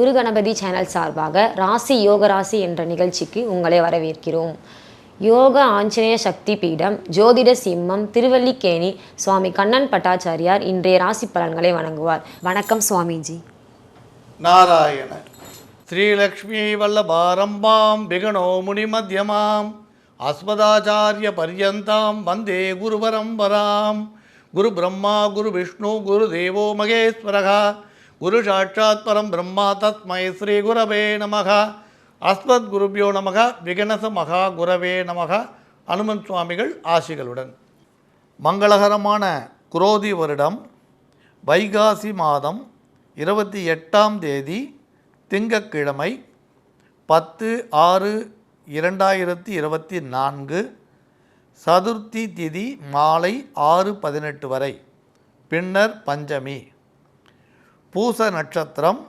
குரு Ganapathi channel சார்பாக ராசி யோக ராசி என்ற நிகழ்ச்சிக்கு உங்களை வரவேற்கிறோம். யோக ஆஞ்சநேய சக்தி பீடம் ஜோதிட சிம்மம் திருவல்லிக்கேணி சுவாமி கண்ணன் பட்டாச்சாரியார் இன்றைய ராசி பலன்களை வணங்குவார். வணக்கம் சுவாமிஜி. நாராயண. ஸ்ரீலக்ஷ்மி வல்லபாரம்பாம் முனி மத்தியமாம் அஸ்மதாச்சாரிய பர்யந்தாம் வந்தே குருபரம்பராம். குரு பிரம்மா குரு விஷ்ணு குரு தேவோ மகேஸ்வரகா. குரு சாட்சாத் பரம் பிரம்மா தஸ்மை ஸ்ரீ குரவே நமக. அஸ்மத் குருபியோ நமக விகனச மகா குரவே நமக. அனுமன் சுவாமிகள் ஆசிகளுடன். மங்களகரமான குரோதி வருடம் வைகாசி மாதம் இருபத்தி எட்டாம் தேதி திங்கக்கிழமை பத்து ஆறு இரண்டாயிரத்தி இருபத்தி நான்கு சதுர்த்தி திதி மாலை ஆறு பதினெட்டு வரை. பின்னர் பஞ்சமி. பூச நட்சத்திரம்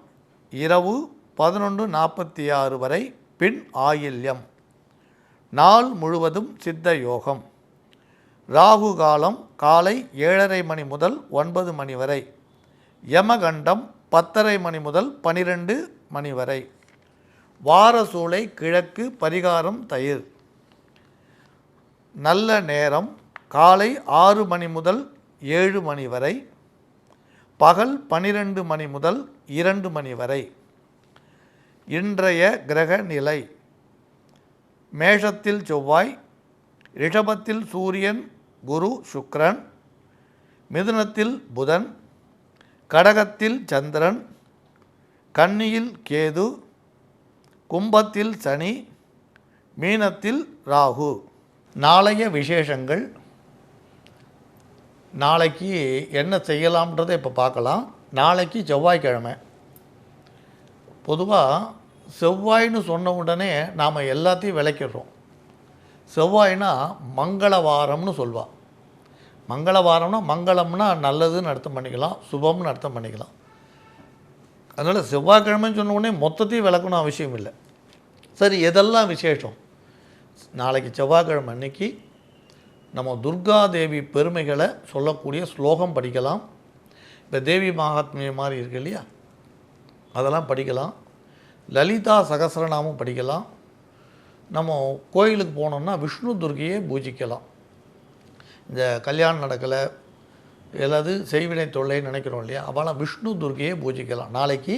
இரவு பதினொன்று நாற்பத்தி ஆறு வரை பின் ஆயில்யம். நாள் முழுவதும் சித்த யோகம். ராகு காலம் காலை ஏழரை மணி முதல் ஒன்பது மணி வரை. யமகண்டம் பத்தரை மணி முதல் பனிரெண்டு மணி வரை. வாரசூளை கிழக்கு பரிகாரம் தயிர். நல்ல நேரம் காலை ஆறு மணி முதல் ஏழு மணி வரை. பகல் பனிரெண்டு மணி முதல் இரண்டு மணி வரை. இன்றைய கிரக நிலை. மேஷத்தில் செவ்வாய் ரிஷபத்தில் சூரியன் குரு சுக்ரன் மிதுனத்தில் புதன் கடகத்தில் சந்திரன் கன்னியில் கேது கும்பத்தில் சனி மீனத்தில் ராகு. நாளைய விசேஷங்கள் நாளைக்கு என்ன செய்யலாம்ன்றதை இப்போ பார்க்கலாம். நாளைக்கு செவ்வாய்க்கிழமை. பொதுவாக செவ்வாய்னு சொன்ன உடனே நாம் எல்லாத்தையும் விளக்கிடுறோம். செவ்வாய்னா மங்களவாரம்னு சொல்வாள் மங்களவாரம்னா மங்களம்னா நல்லதுன்னு அர்த்தம் பண்ணிக்கலாம் சுபம்னு அர்த்தம் பண்ணிக்கலாம். அதனால் செவ்வாய்க்கிழமைன்னு சொன்ன உடனே மொத்தத்தையும் விளக்கணும் அவசியம் இல்லை. சரி எதெல்லாம் விசேஷம்? நாளைக்கு செவ்வாய்க்கிழமை அன்னைக்கு நம்ம துர்காதேவி பெருமைகளை சொல்லக்கூடிய ஸ்லோகம் படிக்கலாம். இப்போ தேவி மகாத்மியம் மாதிரி இருக்கு இல்லையா? அதெல்லாம் படிக்கலாம். லலிதா சகஸ்ரநாமம் படிக்கலாம். நம்ம கோயிலுக்கு போனோம்னா விஷ்ணு துர்கையை பூஜிக்கலாம். இந்த கல்யாணம் நடக்கலை ஏதாவது செய்வினை தொல்லைன்னு நினைக்கிறோம் இல்லையா? அவெல்லாம் விஷ்ணு துர்கையை பூஜிக்கலாம். நாளைக்கு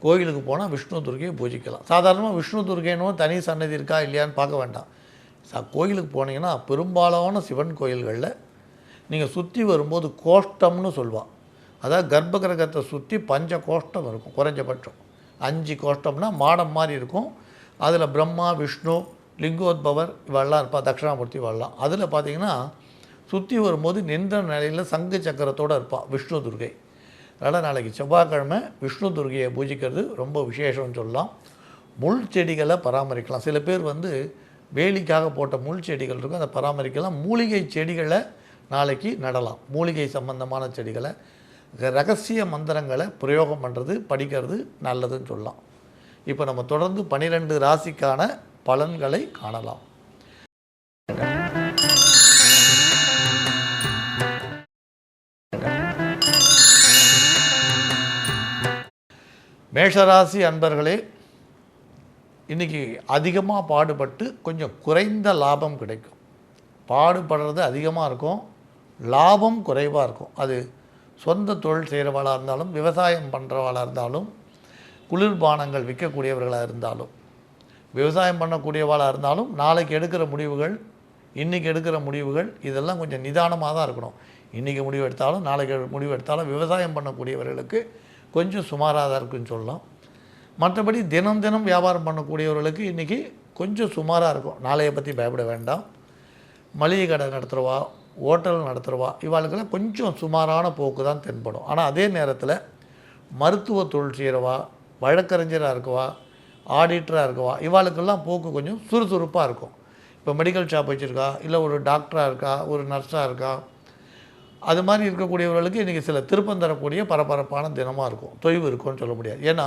கோயிலுக்கு போனால் விஷ்ணு துர்கையை பூஜிக்கலாம். சாதாரணமாக விஷ்ணு துர்கைன்னு தனி சன்னதி இருக்கா இல்லையான்னு பார்க்க வேண்டாம். கோயிலுக்கு போனீங்கன்னா பெரும்பாலான சிவன் கோயில்களில் நீங்கள் சுற்றி வரும்போது கோஷ்டம்னு சொல்லுவாள் அதாவது கர்ப்ப கிரகத்தை சுற்றி பஞ்ச கோஷ்டம் இருக்கும் குறைஞ்சபட்சம். அஞ்சு கோஷ்டம்னா மாடம் மாதிரி இருக்கும். அதில் பிரம்மா விஷ்ணு லிங்கோத்பவர் இவெல்லாம் இருப்பாள் தட்சிணாமூர்த்தி இவெல்லாம். அதில் பார்த்தீங்கன்னா சுற்றி வரும்போது நின்ற நிலையில் சங்கு சக்கரத்தோடு இருப்பாள் விஷ்ணு துர்கை. அதனால் நாளைக்கு செவ்வாய்க்கிழமை விஷ்ணு துர்கையை பூஜிக்கிறது ரொம்ப விசேஷம்னு சொல்லலாம். முள் செடிகளை பராமரிக்கலாம். சில பேர் வந்து வேலிக்காக போட்ட முள் செடிகள் இருக்கும் அதை பராமரிக்கலாம். மூலிகை செடிகளை நாளைக்கு நடலாம். மூலிகை சம்பந்தமான செடிகளை ரகசிய மந்திரங்களை பிரயோகம் பண்ணுறது படிக்கிறது நல்லதுன்னு சொல்லலாம். இப்போ நம்ம தொடர்ந்து பனிரெண்டு ராசிக்கான பலன்களை காணலாம். மேஷராசி அன்பர்களே இன்றைக்கி அதிகமாக பாடுபட்டு கொஞ்சம் குறைந்த லாபம் கிடைக்கும். பாடுபடுறது அதிகமாக இருக்கும். லாபம் குறைவாக இருக்கும். அது சொந்த தொழில் செய்கிறவளாக இருந்தாலும் விவசாயம் பண்ணுறவளாக இருந்தாலும் குளிர்பானங்கள் விற்கக்கூடியவர்களாக இருந்தாலும் விவசாயம் பண்ணக்கூடியவளாக இருந்தாலும் நாளைக்கு எடுக்கிற முடிவுகள் இன்றைக்கி எடுக்கிற முடிவுகள் இதெல்லாம் கொஞ்சம் நிதானமாக தான் இருக்கணும். இன்றைக்கி முடிவு எடுத்தாலும் நாளைக்கு முடிவு எடுத்தாலும் விவசாயம் பண்ணக்கூடியவர்களுக்கு கொஞ்சம் சுமாராக தான் இருக்குன்னு சொல்லலாம். மற்றபடி தினம் தினம் வியாபாரம் பண்ணக்கூடியவர்களுக்கு இன்றைக்கி கொஞ்சம் சுமாராக இருக்கும். நாளையை பற்றி பயப்பட வேண்டாம். மளிகை கடை நடத்துகிறவா ஹோட்டல் நடத்துகிறவா இவாளுக்கெல்லாம் கொஞ்சம் சுமாரான போக்கு தான் தென்படும். ஆனால் அதே நேரத்தில் மருத்துவ தொழில் செய்கிறவா வழக்கறிஞராக இருக்கவா ஆடிட்டராக இருக்கவா இவாளுக்கெல்லாம் போக்கு கொஞ்சம் சுறுசுறுப்பாக இருக்கும். இப்போ மெடிக்கல் ஷாப் வச்சுருக்கா இல்லை ஒரு டாக்டராக இருக்கா ஒரு நர்ஸாக இருக்கா அது மாதிரி இருக்கக்கூடியவர்களுக்கு இன்றைக்கி சில திருப்பம் தரக்கூடிய பரபரப்பான தினமாக இருக்கும். தொய்வு இருக்கும்னு சொல்ல முடியாது. ஏன்னா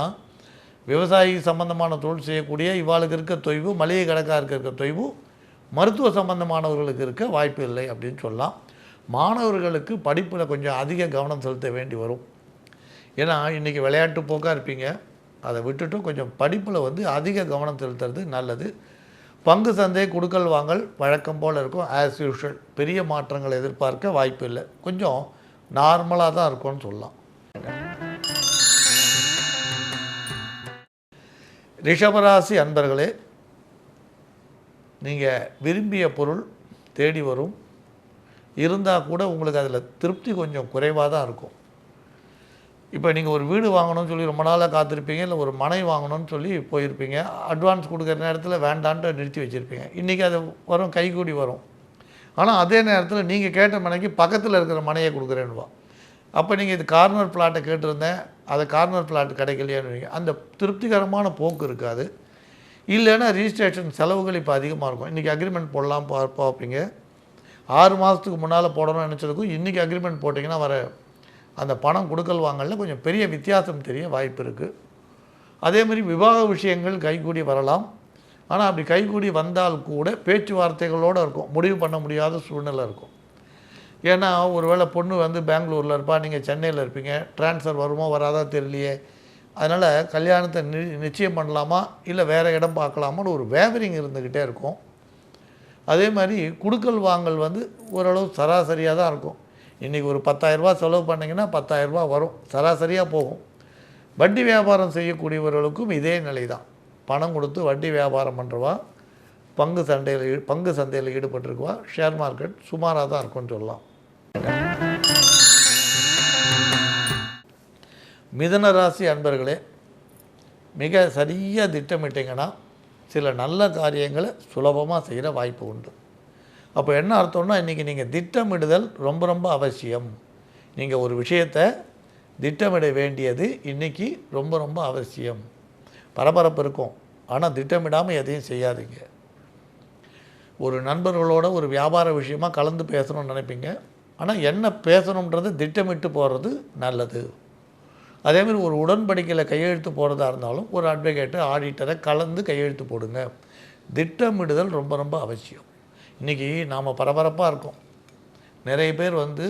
விவசாயி சம்பந்தமான தொழில் செய்யக்கூடிய இவாளுக்கு இருக்க தொய்வு மளிகை கடைக்காருக்கு இருக்க தொய்வு மருத்துவ சம்பந்தமானவர்களுக்கு இருக்க வாய்ப்பு இல்லை அப்படின்னு சொல்லலாம். மாணவர்களுக்கு படிப்பில் கொஞ்சம் அதிக கவனம் செலுத்த வேண்டி வரும். ஏன்னா இன்றைக்கி விளையாட்டு போக்காக இருப்பீங்க. அதை விட்டுட்டு கொஞ்சம் படிப்பில் வந்து அதிக கவனம் செலுத்துறது நல்லது. பங்கு சந்தை கொடுக்கல் வாங்கல் வழக்கம் போல் இருக்கும். ஆஸ் யூஷுவல் பெரிய மாற்றங்களை எதிர்பார்க்க வாய்ப்பு இல்லை. கொஞ்சம் நார்மலாக தான் இருக்கும்னு சொல்லலாம். ரிஷபராசி அன்பர்களே நீங்கள் விரும்பிய பொருள் தேடி வரும். இருந்தால் கூட உங்களுக்கு அதில் திருப்தி கொஞ்சம் குறைவாக தான் இருக்கும். இப்போ நீங்கள் ஒரு வீடு வாங்கணும்னு சொல்லி ரொம்ப நாளாக காத்திருப்பீங்க இல்லை ஒரு மனை வாங்கணும்னு சொல்லி போயிருப்பீங்க அட்வான்ஸ் கொடுக்குற நேரத்தில் வேண்டான்ட்டு நிறுத்தி வச்சுருப்பீங்க. இன்றைக்கி அது வரும் கைகூடி வரும். ஆனால் அதே நேரத்தில் நீங்கள் கேட்ட மனைக்கு பக்கத்தில் இருக்கிற மனையை கொடுக்குறேன்னுவா. அப்போ நீங்கள் இது கார்னர் பிளாட்டை கேட்டிருந்தேன் அதை கார்னர் பிளாட் கிடைக்கலையான்னு அந்த திருப்திகரமான போக்கு இருக்காது. இல்லைன்னா ரிஜிஸ்ட்ரேஷன் செலவுகள் இப்போ அதிகமாக இருக்கும். இன்றைக்கி அக்ரிமெண்ட் போடலாம் பா பார்ப்பீங்க ஆறு மாதத்துக்கு முன்னால் போடணும்னு நினச்சதுக்கும் இன்றைக்கி அக்ரிமெண்ட் போட்டிங்கன்னா வர அந்த பணம் கொடுக்கல் வாங்கல கொஞ்சம் பெரிய வித்தியாசம் தெரிய வாய்ப்பு இருக்குது அதேமாதிரி விவாக விஷயங்கள் கைகூடி வரலாம். ஆனால் அப்படி கைகூடி வந்தால் கூட பேச்சுவார்த்தைகளோடு இருக்கும். முடிவு பண்ண முடியாத சூழ்நிலை இருக்கும். ஏன்னா ஒருவேளை பொண்ணு வந்து பெங்களூரில் இருப்பா நீங்கள் சென்னையில் இருப்பீங்க ட்ரான்ஸ்ஃபர் வருமோ வராதா தெரியலையே. அதனால் கல்யாணத்தை நி நிச்சயம் பண்ணலாமா இல்லை வேறு இடம் பார்க்கலாமான்னு ஒரு வேவரிங் இருந்துக்கிட்டே இருக்கும். அதே மாதிரி குடுக்கல் வாங்கல் வந்து ஓரளவு சராசரியாக தான் இருக்கும். இன்றைக்கி ஒரு பத்தாயிரரூபா செலவு பண்ணிங்கன்னா பத்தாயிரரூபா வரும் சராசரியாக போகும். வட்டி வியாபாரம் செய்யக்கூடியவர்களுக்கும் இதே நிலை தான். பணம் கொடுத்து வட்டி வியாபாரம் பண்ணுறவா பங்கு சண்டையில் பங்கு சந்தையில் ஈடுபட்டிருக்குவா ஷேர் மார்க்கெட் சுமாராக தான் இருக்கும்னு சொல்லலாம். மிதன ராசி அன்பர்களே மிக சரியாக திட்டமிட்டிங்கன்னா சில நல்ல காரியங்களை சுலபமாக செய்கிற வாய்ப்பு உண்டு. அப்போ என்ன அர்த்தம்னா இன்றைக்கி நீங்கள் திட்டமிடுதல் ரொம்ப ரொம்ப அவசியம். நீங்கள் ஒரு விஷயத்தை திட்டமிட வேண்டியது இன்றைக்கி ரொம்ப ரொம்ப அவசியம். பரபரப்பு இருக்கும். ஆனால் திட்டமிடாமல் எதையும் செய்யாதீங்க. ஒரு நண்பர்களோட ஒரு வியாபார விஷயமாக கலந்து பேசணும்னு நினைப்பீங்க. ஆனால் என்ன பேசணுன்றது திட்டமிட்டு போகிறது நல்லது. அதேமாதிரி ஒரு உடன்படிக்கையில் கையெழுத்து போகிறதா இருந்தாலும் ஒரு அட்வொகேட்டு ஆடிட்டரை கலந்து கையெழுத்து போடுங்க. திட்டமிடுதல் ரொம்ப ரொம்ப அவசியம். இன்றைக்கி நாம் பரபரப்பாக இருக்கோம். நிறைய பேர் வந்து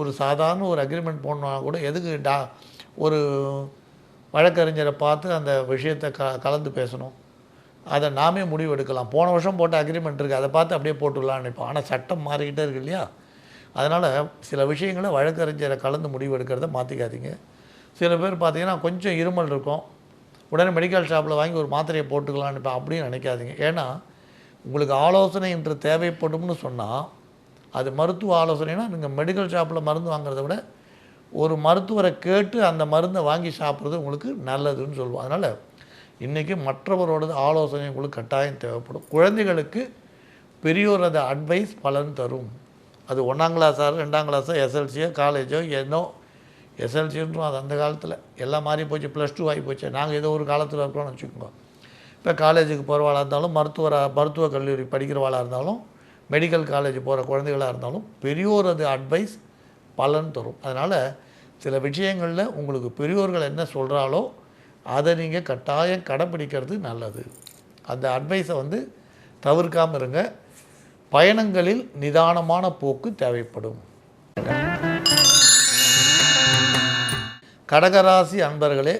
ஒரு சாதாரண ஒரு அக்ரிமெண்ட் போடணுன்னா கூட எதுக்கு டா ஒரு வழக்கறிஞரை பார்த்து அந்த விஷயத்தை க கலந்து பேசணும். அதை நாமே முடிவு எடுக்கலாம் போன வருஷம் போட்ட அக்ரிமெண்ட் இருக்குது அதை பார்த்து அப்படியே போட்டுடலாம்னு நினைப்போம். ஆனால் சட்டம் மாறிக்கிட்டே இருக்கு இல்லையா? அதனால் சில விஷயங்களை வழக்கறிஞரை கலந்து முடிவு எடுக்கிறத மாற்றிக்காதீங்க சில பேர் பார்த்தீங்கன்னா கொஞ்சம் இருமல் இருக்கும். உடனே மெடிக்கல் ஷாப்பில் வாங்கி ஒரு மாத்திரையை போட்டுக்கலாம்னு இப்போ அப்படின்னு நினைக்காதீங்க. ஏன்னா உங்களுக்கு ஆலோசனை என்று தேவைப்படும்னு சொன்னால் அது மருத்துவ ஆலோசனைனா நீங்கள் மெடிக்கல் ஷாப்பில் மருந்து வாங்குறத விட ஒரு மருத்துவரை கேட்டு அந்த மருந்தை வாங்கி சாப்பிட்றது உங்களுக்கு நல்லதுன்னு சொல்லுவோம். அதனால் இன்றைக்கி மற்றவரோடது ஆலோசனை உங்களுக்கு கட்டாயம் தேவைப்படும். குழந்தைகளுக்கு பெரியோரது அட்வைஸ் பலன் தரும். அது ஒன்றாம் கிளாஸாக ரெண்டாம் கிளாஸோ எஸ்எல்சியோ காலேஜோ என்னோ எஸ்எல்சின்றோம் அது அந்த காலத்தில். எல்லாம் மாறி போச்சு ப்ளஸ் டூ ஆகி போச்சு. நாங்கள் ஏதோ ஒரு காலத்தில் இருக்கிறோம்னு வச்சுக்கோங்க. இப்போ காலேஜுக்கு போகிறவாளாக இருந்தாலும் மருத்துவராக மருத்துவ கல்லூரி படிக்கிறவாளாக இருந்தாலும் மெடிக்கல் காலேஜ் போகிற குழந்தைகளாக இருந்தாலும் பெரியோரது அட்வைஸ் பலன் தரும். அதனால் சில விஷயங்களில் உங்களுக்கு பெரியோர்கள் என்ன சொல்கிறாலோ அதை நீங்கள் கட்டாயம் கடைப்பிடிக்கிறது நல்லது. அந்த அட்வைஸை வந்து தவிர்க்காமல் இருங்க. பயணங்களில் நிதானமான போக்கு தேவைப்படும். கடகராசி அன்பர்களே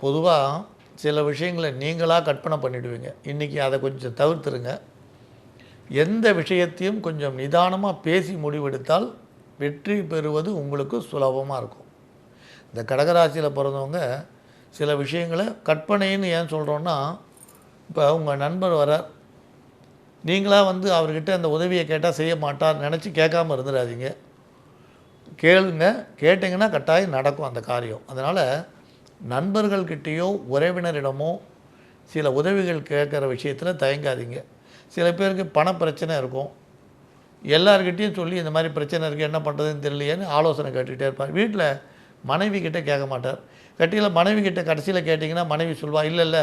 பொதுவாக சில விஷயங்களை நீங்களாக கற்பனை பண்ணிவிடுவீங்க இன்றைக்கி அதை கொஞ்சம் தவிர்த்துருங்க. எந்த விஷயத்தையும் கொஞ்சம் நிதானமாக பேசி முடிவெடுத்தால் வெற்றி பெறுவது உங்களுக்கு சுலபமாக இருக்கும். இந்த கடகராசியில் பிறந்தவங்க சில விஷயங்களை கற்பனைன்னு ஏன் சொல்கிறோன்னா இப்போ உங்கள் நண்பர் வர நீங்களாக வந்து அவர்கிட்ட அந்த உதவியை கேட்டால் செய்ய மாட்டார் நினச்சி கேட்காம இருந்துடாதீங்க. கேளுங்க. கேட்டிங்கன்னா கட்டாயம் நடக்கும் அந்த காரியம். அதனால் நண்பர்கள்கிட்டேயோ உறவினரிடமோ சில உதவிகள் கேட்குற விஷயத்தில் தயங்காதீங்க. சில பேருக்கு பண பிரச்சனை இருக்கும். எல்லார்கிட்டேயும் சொல்லி இந்த மாதிரி பிரச்சனை இருக்குது என்ன பண்ணுறதுன்னு தெரியலையேன்னு ஆலோசனை கேட்டுக்கிட்டே இருப்பார். வீட்டில் மனைவி கிட்டே கேட்க மாட்டார். கட்டியில் மனைவி கிட்டே கடைசியில் கேட்டிங்கன்னா மனைவி சொல்வா இல்லை இல்லை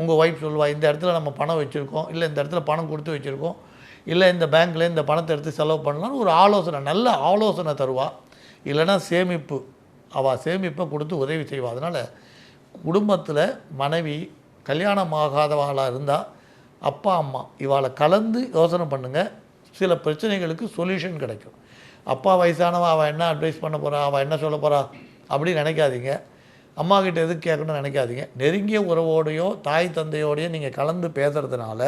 உங்கள் ஒய்ஃப் சொல்லுவாள் இந்த இடத்துல நம்ம பணம் வச்சுருக்கோம் இல்லை இந்த இடத்துல பணம் கொடுத்து வச்சுருக்கோம் இல்லை இந்த பேங்க்கில் இந்த பணத்தை எடுத்து செலவு பண்ணலாம்னு ஒரு ஆலோசனை நல்ல ஆலோசனை தருவா. இல்லைன்னா சேமிப்பு அவள் சேமிப்பை கொடுத்து உதவி செய்வா. அதனால் குடும்பத்தில் மனைவி கல்யாணம் ஆகாதவாளாக இருந்தால் அப்பா அம்மா இவாளை கலந்து யோசனை பண்ணுங்கள் சில பிரச்சனைகளுக்கு சொல்யூஷன் கிடைக்கும். அப்பா வயசானவன் அவன் என்ன அட்வைஸ் பண்ண போகிறா அவள் என்ன சொல்ல போகிறா அப்படின்னு நினைக்காதீங்க. அம்மா கிட்ட எதுக்கு கேட்கணும்னு நினைக்காதீங்க. நெருங்கிய உறவோடையோ தாய் தந்தையோடையோ நீங்கள் கலந்து பேசுகிறதுனால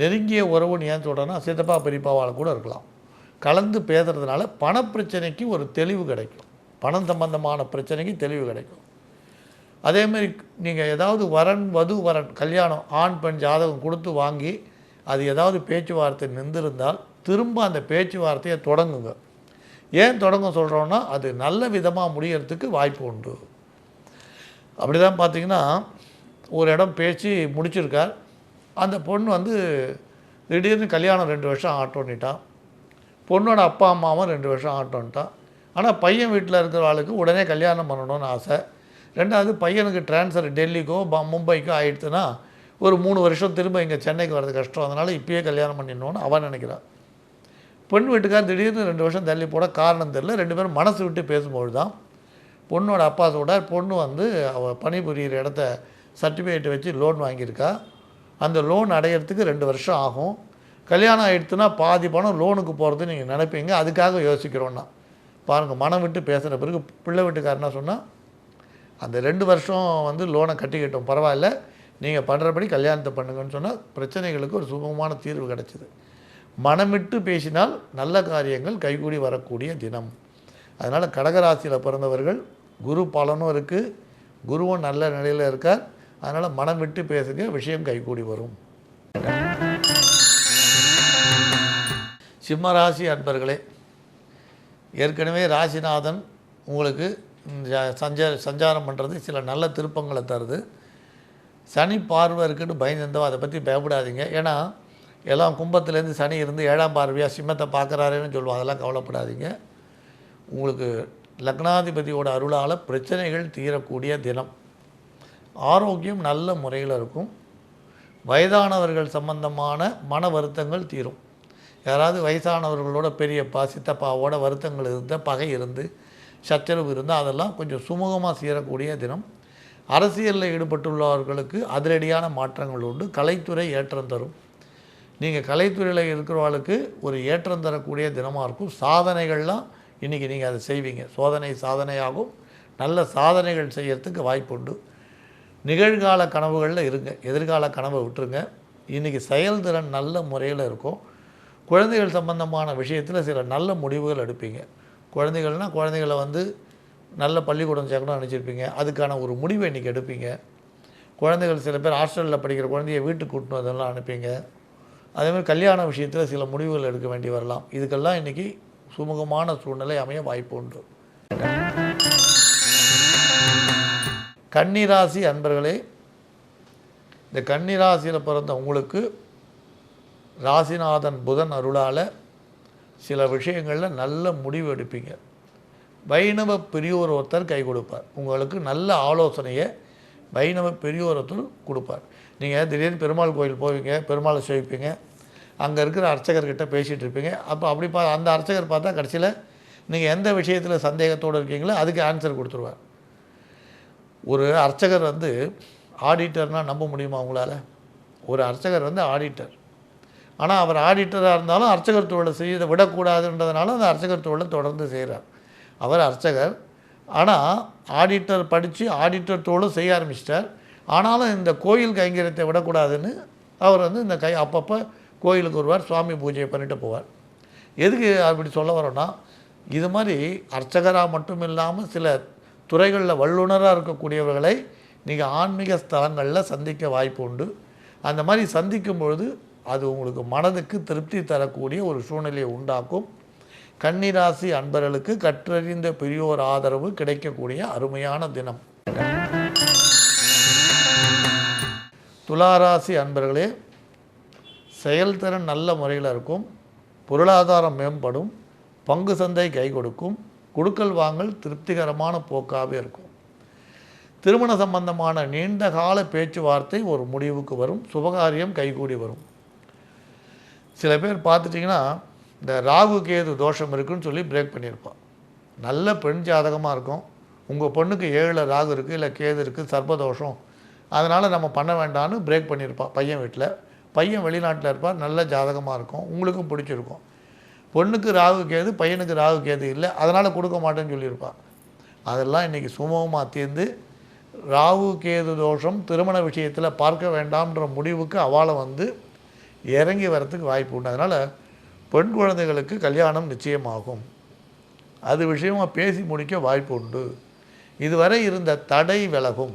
நெருங்கிய உறவுன்னு ஏன் சொல்கிறேன்னா சித்தப்பா பெரியப்பாவால் கூட இருக்கலாம். கலந்து பேசுகிறதுனால பணப்பிரச்சனைக்கு ஒரு தெளிவு கிடைக்கும். பணம் சம்பந்தமான பிரச்சனைக்கு தெளிவு கிடைக்கும். அதேமாரி நீங்கள் ஏதாவது வரன் வது வரன் கல்யாணம் ஆண் பெண் ஜாதகம் கொடுத்து வாங்கி அது ஏதாவது பேச்சுவார்த்தை நின்றிருந்தால் திரும்ப அந்த பேச்சுவார்த்தையை தொடங்குங்க. ஏன் தொடங்க சொல்கிறோன்னா அது நல்ல விதமாக முடியறதுக்கு வாய்ப்பு உண்டு. அப்படி தான் பார்த்தீங்கன்னா ஒரு இடம் பேச்சு முடிச்சிருக்கார். அந்த பொண்ணு வந்து திடீர்னு கல்யாணம் ரெண்டு வருஷம் ஆட்டோன்னிட்டான் பொண்ணோட அப்பா அம்மாவும் ரெண்டு வருஷம் ஆட்டோன்ட்டான் ஆனால் பையன் வீட்டில் இருக்கிற ஆளுக்கு உடனே கல்யாணம் பண்ணணும்னு ஆசை. ரெண்டாவது பையனுக்கு ட்ரான்ஸ்ஃபர் டெல்லிக்கோ ப- மும்பைக்கோ ஆயிடுச்சுன்னா ஒரு மூணு வருஷம் திரும்ப இங்கே சென்னைக்கு வர்றது கஷ்டம். அதனால் இப்போயே கல்யாணம் பண்ணிடணும்னு அவன் நினைக்கிறான். பெண் வீட்டுக்கார் திடீர்னு ரெண்டு வருஷம் தள்ளி போட காரணம் தெரில ரெண்டு பேரும் மனசு விட்டு பேசும்போது தான் பொண்ணோட அப்பா சொல்கிறார் பொண்ணு வந்து அவள் பணிபுரியிற இடத்த சர்டிஃபிகேட் வச்சு லோன் வாங்கியிருக்கா. அந்த லோன் அடையிறதுக்கு ரெண்டு வருஷம் ஆகும். கல்யாணம் ஆயிடுச்சுன்னா பாதி பணம் லோனுக்கு போகிறது நீங்கள் நினைப்பீங்க. அதுக்காக யோசிக்கிறோன்னா பாருங்கள் மனம் விட்டு பேசுகிற பிறகு பிள்ளை வீட்டுக்காரனா சொன்னால் அந்த ரெண்டு வருஷம் வந்து லோனை கட்டிக்கிட்டோம் பரவாயில்ல. நீங்கள் பண்ணுறபடி கல்யாணத்தை பண்ணுங்கன்னு சொன்னால் பிரச்சனைகளுக்கு ஒரு சுகமான தீர்வு கிடைச்சிது. மனமிட்டு பேசினால் நல்ல காரியங்கள் கைகூடி வரக்கூடிய தினம். அதனால் கடகராசியில் பிறந்தவர்கள் குரு பலனும் இருக்குது குருவும் நல்ல நிலையில் இருக்கார். அதனால் மனம் விட்டு பேசுங்க விஷயம் கைகூடி வரும். சிம்மராசி அன்பர்களே ஏற்கனவே ராசிநாதன் உங்களுக்கு சஞ்சார சஞ்சாரம் பண்ணுறது சில நல்ல திருப்பங்களை தருது. சனி பார்வை இருக்குன்னு பயந்துருந்தோம் அதை பற்றி பயப்படாதீங்க. ஏன்னா எல்லாம் கும்பத்துலேருந்து சனி இருந்து ஏழாம் பார்வையாக சிம்மத்தை பார்க்குறாருன்னு சொல்லுவோம் அதெல்லாம் கவலைப்படாதீங்க. உங்களுக்கு லக்னாதிபதியோட அருளால் பிரச்சனைகள் தீரக்கூடிய தினம். ஆரோக்கியம் நல்ல முறையில் இருக்கும். வயதானவர்கள் சம்பந்தமான மன வருத்தங்கள் தீரும். யாராவது வயசானவர்களோட பெரியப்பா சித்தப்பாவோட வருத்தங்கள் இருந்த பகை இருந்து சச்சரவு இருந்தால் அதெல்லாம் கொஞ்சம் சுமூகமாக சீரக்கூடிய தினம். அரசியலில் ஈடுபட்டுள்ளவர்களுக்கு அதிரடியான மாற்றங்கள் உண்டு. கலைத்துறை ஏற்றம் தரும். நீங்கள் கலைத்துறையில் இருக்கிறவர்களுக்கு ஒரு ஏற்றம் தரக்கூடிய தினமாக இருக்கும். சாதனைகள்லாம் இன்றைக்கி நீங்கள் அதை செய்வீங்க. சோதனை சாதனையாகும் நல்ல சாதனைகள் செய்கிறதுக்கு வாய்ப்புண்டு. நிகழ்கால கனவுகளில் இருங்க. எதிர்கால கனவை விட்டுருங்க. இன்றைக்கி செயல்திறன் நல்ல முறையில் இருக்கும். குழந்தைகள் சம்பந்தமான விஷயத்தில் சில நல்ல முடிவுகள் எடுப்பீங்க. குழந்தைகள்னால் குழந்தைகளை வந்து நல்ல பள்ளிக்கூடம் சேர்க்கணும்னு நினச்சிருப்பீங்க. அதுக்கான ஒரு முடிவை இன்றைக்கி எடுப்பீங்க. குழந்தைகள் சில பேர் ஹாஸ்டலில் படிக்கிற குழந்தைய வீட்டுக்கு கூட்டணும் அதெல்லாம் அனுப்பிங்க அதேமாதிரி கல்யாண விஷயத்தில் சில முடிவுகள் எடுக்க வேண்டி வரலாம். இதுக்கெல்லாம் இன்றைக்கி சுமூகமான சூழ்நிலை அமைய வாய்ப்பு உண்டு. கன்னிராசி அன்பர்களே இந்த கன்னிராசியில் பிறந்த உங்களுக்கு ராசிநாதன் புதன் அருளால் சில விஷயங்களில் நல்ல முடிவு எடுப்பீங்க. வைணவ பெரியோர் ஒருத்தர் கை கொடுப்பார். உங்களுக்கு நல்ல ஆலோசனையை வைணவ பெரியோரத்தில் ஒருத்தர் கொடுப்பார். நீங்கள் திடீர்னு பெருமாள் கோயில் போவீங்க பெருமாளை சேவிப்பீங்க அங்கே இருக்கிற அர்ச்சகர்கிட்ட பேசிகிட்டு இருப்பீங்க. அப்போ அப்படி பா அந்த அர்ச்சகர் பார்த்தா கடைசியில் நீங்கள் எந்த விஷயத்தில் சந்தேகத்தோடு இருக்கீங்களோ அதுக்கு ஆன்சர் கொடுத்துருவார். ஒரு அர்ச்சகர் வந்து ஆடிட்டர்னால் நம்ப முடியுமா உங்களால்? ஒரு அர்ச்சகர் வந்து ஆடிட்டர் ஆனால் அவர் ஆடிட்டராக இருந்தாலும் அர்ச்சகர் தொழிலை செய்ய விடக்கூடாதுன்றதுனால அந்த அர்ச்சகர் தொழிலை தொடர்ந்து செய்கிறார் அவர் அர்ச்சகர். ஆனால் ஆடிட்டர் படித்து ஆடிட்டர் தொழிலும் செய்ய ஆரம்பிச்சிட்டார். ஆனாலும் இந்த கோயில் கைங்கரியத்தை விடக்கூடாதுன்னு அவர் வந்து இந்த கை அப்பப்போ கோயிலுக்கு வருவார் சுவாமி பூஜையை பண்ணிட்டு போவார். எதுக்கு அப்படி சொல்ல வரோன்னா இது மாதிரி அர்ச்சகராக மட்டும் இல்லாமல் சில துறைகளில் வல்லுனராக இருக்கக்கூடியவர்களை நீங்கள் ஆன்மீக ஸ்தலங்களில் சந்திக்க வாய்ப்பு உண்டு. அந்த மாதிரி சந்திக்கும் பொழுது அது உங்களுக்கு மனதுக்கு திருப்தி தரக்கூடிய ஒரு சூழ்நிலையை உண்டாக்கும். கன்னிராசி அன்பர்களுக்கு கற்றறிந்த பெரியோர் ஆதரவு கிடைக்கக்கூடிய அருமையான தினம். துளாராசி அன்பர்களே செயல்திறன் நல்ல முறையில் இருக்கும் பொருளாதாரம் மேம்படும் பங்கு சந்தை கை கொடுக்கும் கொடுக்கல் வாங்கல் திருப்திகரமான போக்காகவே இருக்கும். திருமண சம்பந்தமான நீண்ட கால பேச்சுவார்த்தை ஒரு முடிவுக்கு வரும் சுபகாரியம் கைகூடி வரும். சில பேர் பார்த்துட்டிங்கன்னா இந்த ராகு கேது தோஷம் இருக்குன்னு சொல்லி பிரேக் பண்ணியிருப்பான் நல்ல பெண் ஜாதகமாக இருக்கும். உங்கள் பொண்ணுக்கு ஏழில் ராகு இருக்குது இல்லை கேது இருக்குது சர்ப்பதோஷம். அதனால் நம்ம பண்ண வேண்டாம்னு பிரேக் பண்ணியிருப்பான் பையன் வீட்டில் பையன் வெளிநாட்டில் இருப்பார் நல்ல ஜாதகமாக இருக்கும் உங்களுக்கும் பிடிச்சிருக்கும். பொண்ணுக்கு ராகு கேது பையனுக்கு ராகு கேது இல்லை அதனால் கொடுக்க மாட்டேன்னு சொல்லியிருப்பான். அதெல்லாம் இன்றைக்கி சுமூகமாக தீர்ந்து ராகு கேது தோஷம் திருமண விஷயத்தில் பார்க்க வேண்டாம்ன்ற முடிவுக்கு அவளை வந்து இறங்கி வரத்துக்கு வாய்ப்பு உண்டு. அதனால் பெண் குழந்தைகளுக்கு கல்யாணம் நிச்சயமாகும். அது விஷயமாக பேசி முடிக்க வாய்ப்பு உண்டு. இதுவரை இருந்த தடை விலகும்.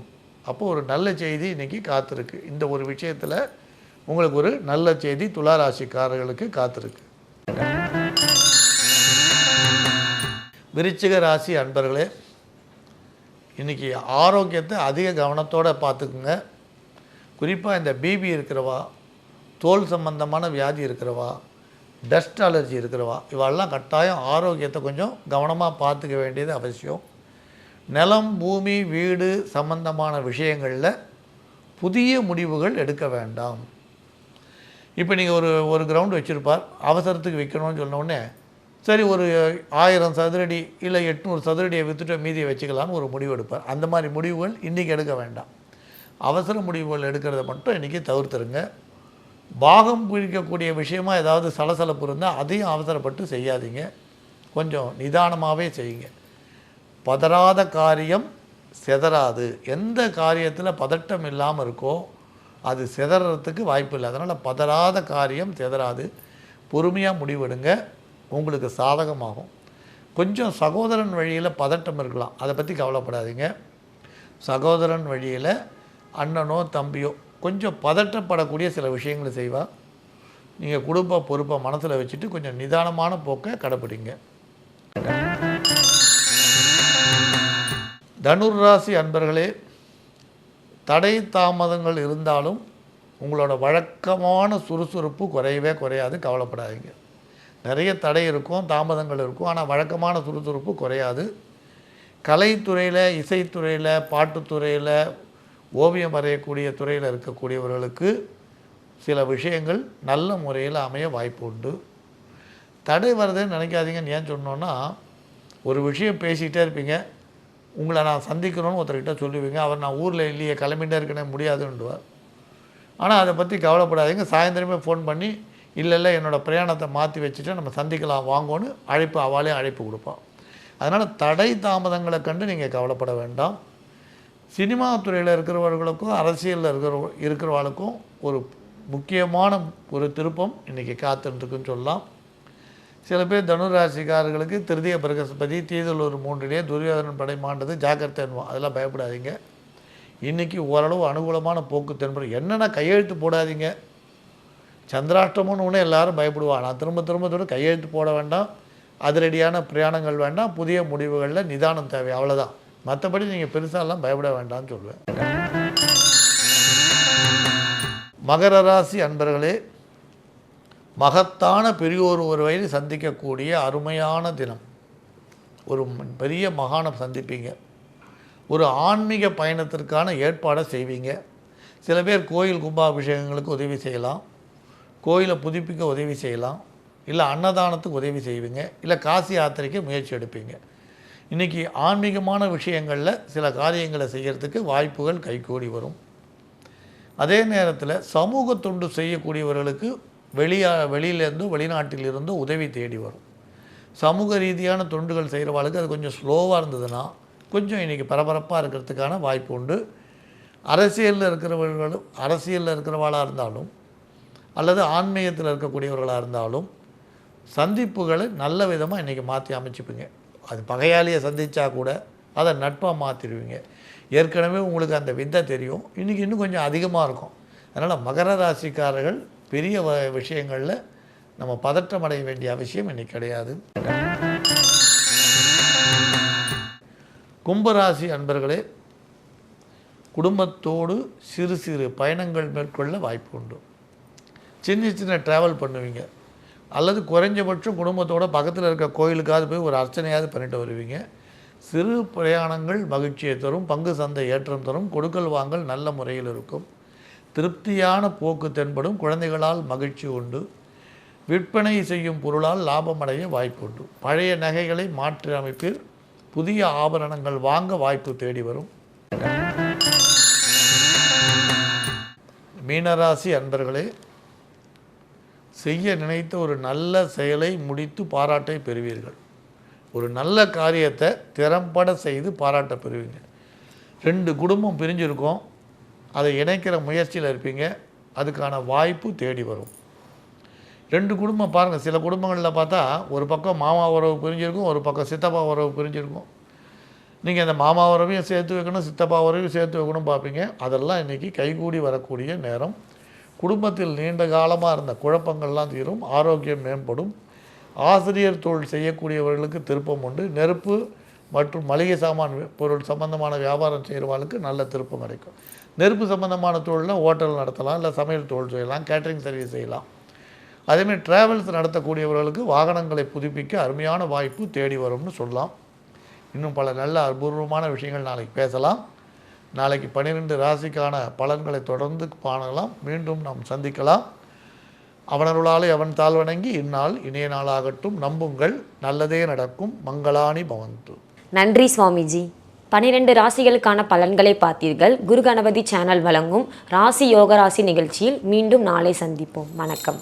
அப்போ ஒரு நல்ல செய்தி இன்றைக்கி காத்திருக்கு. இந்த ஒரு விஷயத்தில் உங்களுக்கு ஒரு நல்ல செய்தி துளாராசிக்காரர்களுக்கு காத்திருக்கு. விருச்சிக ராசி அன்பர்களே இன்னைக்கு ஆரோக்கியத்தை அதிக கவனத்தோடு பார்த்துக்குங்க. குறிப்பாக இந்த பிபி இருக்கிறவா தோல் சம்பந்தமான வியாதி இருக்கிறவா டஸ்ட் அலர்ஜி இருக்கிறவா இவெல்லாம் கட்டாயம் ஆரோக்கியத்தை கொஞ்சம் கவனமாக பார்த்துக்க வேண்டியது அவசியம். நிலம் பூமி வீடு சம்பந்தமான விஷயங்களில் புதிய முடிவுகள் எடுக்க வேண்டாம். இப்போ நீங்கள் ஒரு ஒரு கிரவுண்டு வச்சுருப்பார் அவசரத்துக்கு விற்கணும்னு சொன்ன உடனே சரி ஒரு ஆயிரம் சதுரடி இல்லை எட்நூறு சதுரடியை விற்றுட்டு மீதியை வச்சுக்கலாம்னு ஒரு முடிவு எடுப்பார். அந்த மாதிரி முடிவுகள் இன்றைக்கி எடுக்க வேண்டாம். அவசர முடிவுகள் எடுக்கிறத மட்டும் இன்றைக்கி தவிர்த்துருங்க. பாகம் பிடிக்கக்கூடிய விஷயமா ஏதாவது சலசலப்பு இருந்தால் அதையும் அவசரப்பட்டு செய்யாதீங்க. கொஞ்சம் நிதானமாகவே செய்யுங்க. பதறாத காரியம் சிதறாது. எந்த காரியத்தில் பதட்டம் இல்லாமல் இருக்கோ அது சிதறத்துக்கு வாய்ப்பு இல்லை. அதனால் பதறாத காரியம் சிதறாது. பொறுமையாக முடிவெடுங்க. உங்களுக்கு சாதகமாகும். கொஞ்சம் சகோதரன் வழியில் பதட்டம் இருக்கலாம். அதை பற்றி கவலைப்படாதீங்க. சகோதரன் வழியில் அண்ணனோ தம்பியோ கொஞ்சம் பதட்டப்படக்கூடிய சில விஷயங்களை செய்வா. நீங்கள் குடும்ப பொறுப்பை மனசில் வச்சுட்டு கொஞ்சம் நிதானமான போக்கை கடைப்பிடிங்க. தனுர் ராசி அன்பர்களே தடை தாமதங்கள் இருந்தாலும் உங்களோட வழக்கமான சுறுசுறுப்பு குறையவே குறையாது கவலைப்படாதீங்க. நிறைய தடை இருக்கும் தாமதங்கள் இருக்கும் ஆனால் வழக்கமான சுறுசுறுப்பு குறையாது. கலைத்துறையில் இசைத்துறையில் பாட்டுத்துறையில் ஓவியம் வரையக்கூடிய துறையில் இருக்கக்கூடியவர்களுக்கு சில விஷயங்கள் நல்ல முறையில் அமைய வாய்ப்பு உண்டு. தடை வருதுன்னு நினைக்காதீங்கன்னு ஏன் சொன்னோன்னா ஒரு விஷயம் பேசிகிட்டே இருப்பீங்க உங்களை நான் சந்திக்கணும்னு ஒருத்தர்கிட்ட சொல்லுவீங்க. அவர் நான் ஊரில் இல்லையே கிளம்பிட்டே இருக்கனே முடியாதுன்னுவார். ஆனால் அதை பற்றி கவலைப்படாதீங்க. சாயந்தரமே ஃபோன் பண்ணி இல்லை இல்லை என்னோடய பிரயாணத்தை மாற்றி வச்சுட்டு நம்ம சந்திக்கலாம் வாங்கோன்னு அழைப்பு அவளே அழைப்பு கொடுப்பான் அதனால் தடை தாமதங்களை கண்டு நீங்கள் கவலைப்பட வேண்டாம். சினிமா துறையில் இருக்கிறவர்களுக்கும் அரசியலில் இருக்கிற இருக்கிறவர்களுக்கும் ஒரு முக்கியமான ஒரு திருப்பம் இன்றைக்கி காத்துட்டுருக்குன்னு சொல்லலாம். சில பேர் தனுராசிக்காரர்களுக்கு திருதிய பிரகஸ்பதி தீதலூர் மூன்றிலே துரியோதனன் படை மாண்டது ஜாக்கிரதை அதெல்லாம் பயப்படாதீங்க. இன்றைக்கி ஓரளவு அனுகூலமான போக்கு தென்படும். என்னென்ன கையெழுத்து போடாதீங்க. சந்திராஷ்டமம்னு ஒன்று எல்லாரும் பயப்படுவா நான் திரும்ப திரும்ப திரும்ப கையெழுத்து போட வேண்டாம். அதிரடியான பிரயாணங்கள் வேண்டாம். புதிய முடிவுகளில் நிதானம் தேவை. அவ்வளோதான் மற்றபடி நீங்கள் பெருசாலாம் பயப்பட வேண்டாம்னு சொல்லுவேன் மகர ராசி அன்பர்களே மகத்தான பெரியோர் ஒருவரை சந்திக்கக்கூடிய அருமையான தினம். ஒரு பெரிய மகானை சந்திப்பீங்க. ஒரு ஆன்மீக பயணத்திற்கான ஏற்பாடை செய்வீங்க. சில பேர் கோயில் கும்பாபிஷேகங்களுக்கு உதவி செய்யலாம். கோயிலை புதுப்பிக்க உதவி செய்யலாம். இல்லை அன்னதானத்துக்கு உதவி செய்வீங்க. இல்லை காசி யாத்திரைக்கு முயற்சி எடுப்பீங்க. இன்றைக்கி ஆன்மீகமான விஷயங்களில் சில காரியங்களை செய்கிறதுக்கு வாய்ப்புகள் கைகூடி வரும். அதே நேரத்தில் சமூக தொண்டு செய்யக்கூடியவர்களுக்கு வெளியா வெளியிலேருந்தோ வெளிநாட்டிலிருந்தோ உதவி தேடி வரும். சமூக ரீதியான தொண்டுகள் செய்கிறவாளுக்கு அது கொஞ்சம் ஸ்லோவாக இருந்ததுன்னா கொஞ்சம் இன்றைக்கி பரபரப்பாக இருக்கிறதுக்கான வாய்ப்பு உண்டு. அரசியலில் இருக்கிறவர்களும் அரசியலில் இருக்கிறவாளாக இருந்தாலும் அல்லது ஆன்மீகத்தில் இருக்கக்கூடியவர்களாக இருந்தாலும் சந்திப்புகளை நல்ல விதமாக இன்றைக்கி மாற்றி அமைச்சுப்பீங்க. அது பகையாளியை சந்தித்தா கூட அதை நட்பாக மாற்றிடுவீங்க ஏற்கனவே உங்களுக்கு அந்த வித்தை தெரியும். இன்றைக்கி இன்னும் கொஞ்சம் அதிகமாக இருக்கும். அதனால் மகர ராசிக்காரர்கள் பெரிய வ- விஷயங்களில் நம்ம பதற்றம் அடைய வேண்டிய அவசியம் இன்னைக்கு கிடையாது. கும்பராசி அன்பர்களே குடும்பத்தோடு சிறு சிறு பயணங்கள் மேற்கொள்ள வாய்ப்பு உண்டு. சின்ன சின்ன ட்ராவல் பண்ணுவீங்க. அல்லது குறைஞ்சபட்சம் குடும்பத்தோட பக்கத்தில் இருக்க கோயிலுக்காவது போய் ஒரு அர்ச்சனையாவது பண்ணிட்டு வருவீங்க. சிறு பிரயாணங்கள் மகிழ்ச்சியை தரும் பங்கு சந்தை ஏற்றம் தரும் கொடுக்கல் வாங்கல் நல்ல முறையில் இருக்கும். திருப்தியான போக்கு தென்படும் குழந்தைகளால் மகிழ்ச்சி உண்டு. விற்பனை செய்யும் பொருளால் லாபம் அடைய வாய்ப்பு உண்டு பழைய நகைகளை மாற்றி அமைப்பில் புதிய ஆபரணங்கள் வாங்க வாய்ப்பு தேடி வரும். மீனராசி அன்பர்களே செய்ய நினைத்த ஒரு நல்ல செயலை முடித்து பாராட்டை பெறுவீர்கள். ஒரு நல்ல காரியத்தை திறம்பட செய்து பாராட்ட பெறுவீங்க. ரெண்டு குடும்பம் பிரிஞ்சிருக்கோம். அதை இணைக்கிற முயற்சியில் இருப்பீங்க. அதுக்கான வாய்ப்பு தேடி வரும். ரெண்டு குடும்பம் பாருங்கள் சில குடும்பங்களில் பார்த்தா ஒரு பக்கம் மாமா உறவு பிரிஞ்சிருக்கும் ஒரு பக்கம் சித்தப்பா உறவு பிரிஞ்சிருக்கும். நீங்கள் அந்த மாமா உறவையும் சேர்த்து வைக்கணும் சித்தப்பா உறவையும் சேர்த்து வைக்கணும் பார்ப்பீங்க. அதெல்லாம் இன்றைக்கி கைகூடி வரக்கூடிய நேரம். குடும்பத்தில் நீண்ட காலமாக இருந்த குழப்பங்கள்லாம் தீரும் ஆரோக்கியம் மேம்படும். ஆசிரியர் தொழில் செய்யக்கூடியவர்களுக்கு திருப்பம் உண்டு. நெருப்பு மற்றும் மளிகை சாமான் பொருள் சம்பந்தமான வியாபாரம் செய்கிறவர்களுக்கு நல்ல திருப்பம் கிடைக்கும். நெருப்பு சம்பந்தமான தொழிலில் ஹோட்டல் நடத்தலாம் இல்லை சமையல் தொழில் செய்யலாம் கேட்டரிங் சர்வீஸ் செய்யலாம். அதேமாதிரி டிராவல்ஸ் நடத்தக்கூடியவர்களுக்கு வாகனங்களை புதுப்பிக்க அருமையான வாய்ப்பு தேடி வரும்னு சொல்லலாம். இன்னும் பல நல்ல அபூர்வமான விஷயங்கள் நாளைக்கு பேசலாம். நாளைக்கு பன்னிரெண்டு ராசிக்கான பலன்களை தொடர்ந்து காணலாம். மீண்டும் நாம் சந்திக்கலாம். அவனருளாலே அவன் தாழ்வணங்கி இந்நாள் இணைய நாளாகட்டும். நம்புங்கள். நல்லதே நடக்கும். மங்களானி பவந்து. நன்றி சுவாமிஜி. பனிரெண்டு ராசிகளுக்கான பலன்களை பார்த்தீர்கள். குரு கணபதி சேனல் வழங்கும் ராசி யோகராசி நிகழ்ச்சியில் மீண்டும் நாளை சந்திப்போம். வணக்கம்.